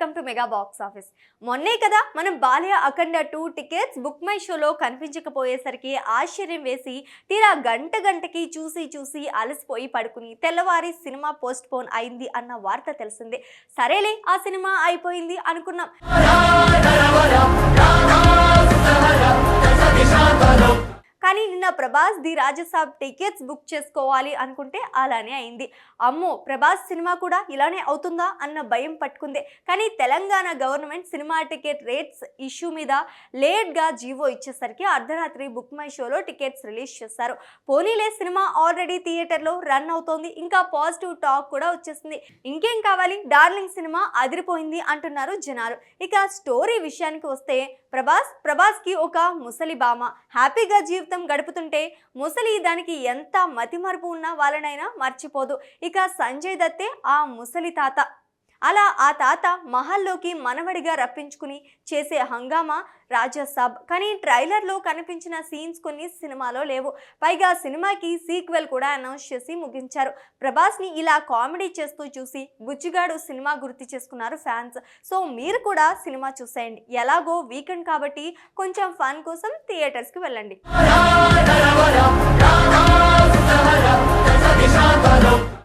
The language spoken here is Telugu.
Mega box office. మొన్నే కదా మనం Balayya Akhanda two tickets book my షోలో కనిపించకపోయేసరికి ఆశ్చర్యం వేసి తీరా గంట గంటకి చూసి చూసి అలసిపోయి పడుకుని తెల్లవారి సినిమా పోస్ట్ పోన్ అయింది అన్న వార్త తెలిసిందే. సరేలే ఆ సినిమా అయిపోయింది అనుకున్నాం. Prabhas the Rajasaab tickets book చేసుకోవాలి అనుకుంటే అలానే అయింది. అమ్మో ప్రభాస్ సినిమా కూడా ఇలానే అవుతుందా అన్న భయం పట్టుకుంది. కానీ Telangana government cinema ticket rates issue మీద లేట్గా జీవో ఇచ్చేసరికి అర్ధరాత్రి బుక్ మై షోలో టికెట్స్ రిలీజ్ చేశారు. పోనీలే సినిమా ఆల్రెడీ థియేటర్లో రన్ అవుతోంది. ఇంకా పాజిటివ్ టాక్ కూడా వచ్చేసింది. ఇంకేం కావాలి? డార్లింగ్ సినిమా అదిరిపోయింది అంటున్నారు జనాలు. ఇక స్టోరీ విషయానికి వస్తే ప్రభాస్ ప్రభాస్కి ఒక ముసలి బామ హ్యాపీగా జీవితం గడుపుతుంటే ముసలి దానికి ఎంత మతిమరుపు ఉన్నా వాళ్ళనైనా మర్చిపోదు. ఇక సంజయ్ దత్తే ఆ ముసలి తాత. అలా ఆ తాత మహల్లోకి మనవడిగా రప్పించుకుని చేసే హంగామా రాజసాబ్ కానీ ట్రైలర్లో కనిపించిన సీన్స్ కొన్ని సినిమాలో లేవు. పైగా సినిమాకి సీక్వెల్ కూడా అనౌన్స్ చేసి ముగించారు. ప్రభాస్ని ఇలా కామెడీ చేస్తూ చూసి బుజ్జిగాడు సినిమా గుర్తు చేసుకున్నారు ఫ్యాన్స్. సో మీరు కూడా సినిమా చూసేయండి. ఎలాగో వీకెండ్ కాబట్టి కొంచెం ఫన్ కోసం థియేటర్స్కి వెళ్ళండి.